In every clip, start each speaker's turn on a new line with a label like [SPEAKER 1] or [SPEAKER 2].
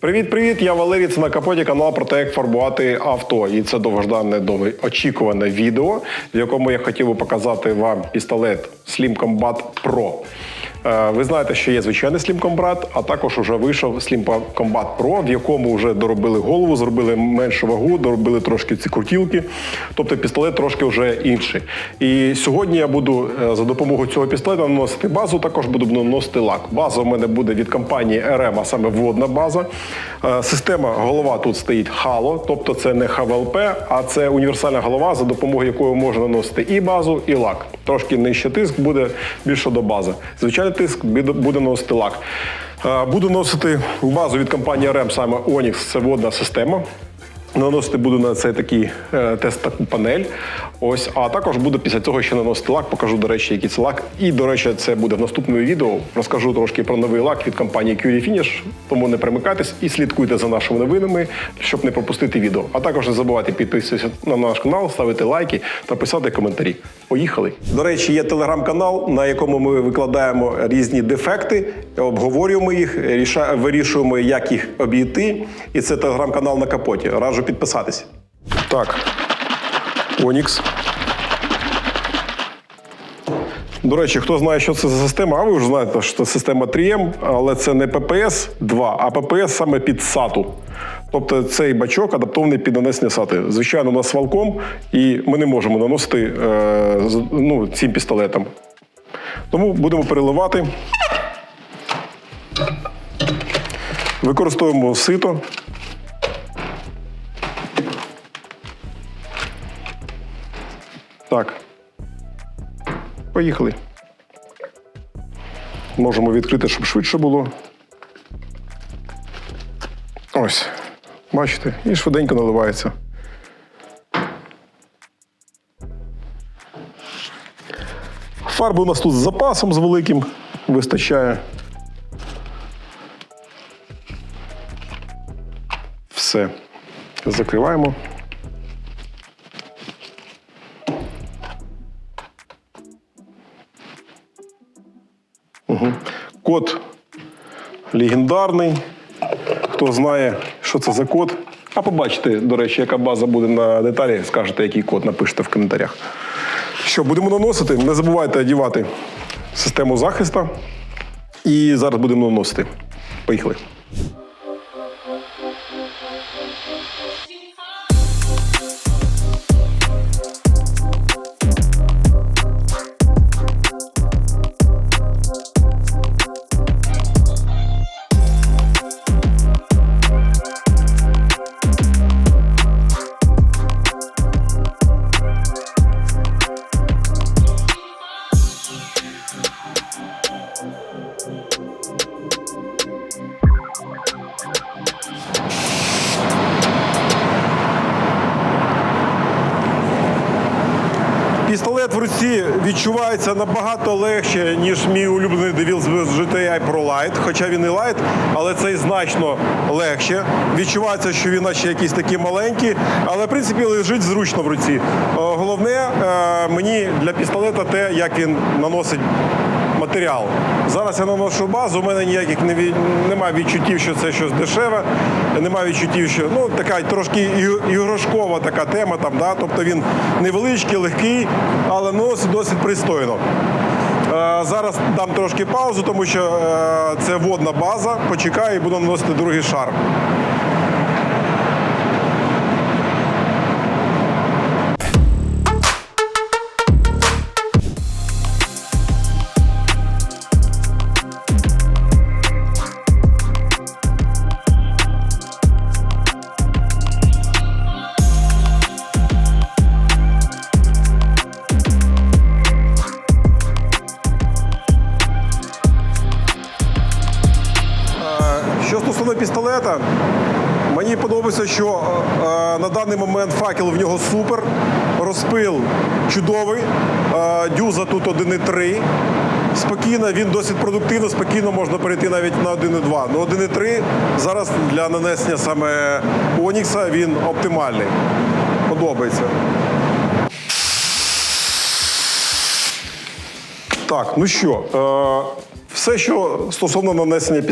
[SPEAKER 1] Привіт-привіт! Я Валерій, це капоті канал про те, як фарбувати авто. І це довгожданне довгоочікуване відео, в якому я хотів би показати вам пістолет Slim Combat Pro. Е, Ви знаєте, що є звичайний Combat, а також вже вийшов Combat Pro, в якому вже доробили голову, зробили меншу вагу, доробили трошки ці крутілки. Тобто пістолет трошки вже інший. І сьогодні я буду е, за допомогою цього пістолета наносити базу, також буду наносити лак. База у мене буде від компанії RM, а саме водна база. Е, Система голова тут стоїть Halo, тобто це не ХВЛП, а це універсальна голова, за допомогою якої можна наносити і базу, і лак. Трошки нижче тиск буде більше до бази. Звичайний тиск буде- носити лак. Е, Буду носити базу від компанії Рем, саме Onyx, це водна система. Наносити буду на цей такий е, тест таку панель. Ось, а також буду після цього ще наносити лак. Покажу, до речі, який це лак. І, до речі, це буде в наступному відео. Розкажу трошки про новий лак від компанії Curie Finish. Тому не примикайтесь і слідкуйте за нашими новинами, щоб не пропустити відео. А також не забувайте підписуватися на наш канал, ставити лайки та писати коментарі. Поїхали! До речі, є телеграм-канал, на якому ми викладаємо різні дефекти, обговорюємо їх, вирішуємо, як їх обійти. І це телеграм-канал на капоті. Раджу підписатися. Так, Онікс. До речі, хто знає, що це за система, а ви вже знаєте, що це система 3М, але це не PPS 2, а PPS саме під SATU. Тобто цей бачок адаптований під нанесення сати. Звичайно, у нас валком, і ми не можемо наносити е, ну, цим пістолетом. Тому будемо переливати. Використовуємо сито. Так. Поїхали. Можемо відкрити, щоб швидше було. Ось. Бачите, і швиденько наливається. Фарби у нас тут з запасом з великим вистачає. Все. Закриваємо. Код легендарний. Хто знає, що це за код. А побачите, до речі, яка база буде на деталі, скажете, який код напишете в коментарях. Що, будемо наносити. Не забувайте одівати систему захисту. І зараз будемо наносити. Поїхали. В руці відчувається набагато легше, ніж мій улюблений Devils GTI Pro Light, хоча він і лайт, але цей значно легше. Відчувається, що він наче якийсь такий маленький, але в принципі лежить зручно в руці. Е, Головне е, мені для пістолета те, як він наносить матеріал. Зараз я наношу базу, у мене ніяких не ві- немає відчуттів, що це щось дешеве, немає відчуттів, що ну така трошки іграшкова така тема, там, да? тобто він невеличкий, легкий, але носить досить пристойно. Е, Зараз дам трошки паузу, тому що е, це водна база. Почекаю і буду наносити другий шар. Стосовно мені подобається, що е, на даний момент факел в нього супер, розпил чудовий, е, дюза тут 1,3. Спокійно, він досить продуктивно, спокійно можна перейти навіть на 1,2. Ну 1,3 зараз для нанесення саме Онікса він оптимальний. Подобається. Так, ну що, е, Все, що стосовно нанесення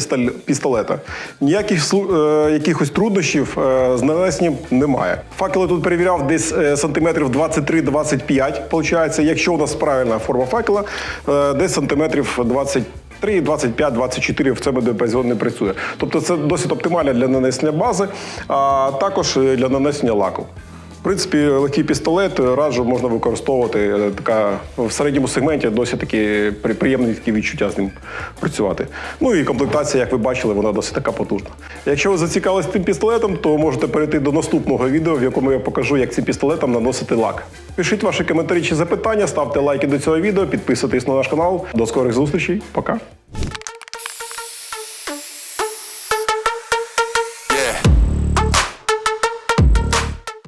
[SPEAKER 1] пістолета, ніяких е, якихось труднощів е, з нанесенням немає. Факели тут перевіряв десь е, сантиметрів 23-25, виходить. Якщо у нас правильна форма факела, е, десь сантиметрів 20 3, 25, 24 в цьому діапазоні не працює. Тобто це досить оптимально для нанесення бази, а також е, для нанесення лаку. Принципі, легкий пістолет е, раджу можна використовувати е, така в середньому сегменті досить такі приємні такі відчуття з ним працювати. Ну і комплектація, як ви бачили, вона досить така потужна. Якщо ви зацікавились тим пістолетом, то можете перейти до наступного відео, в якому я покажу, як цим пістолетом наносити лак. Пишіть ваші коментарі чи запитання, ставте лайки до цього відео, підписуйтесь на наш канал. До скорих зустрічей. Пока.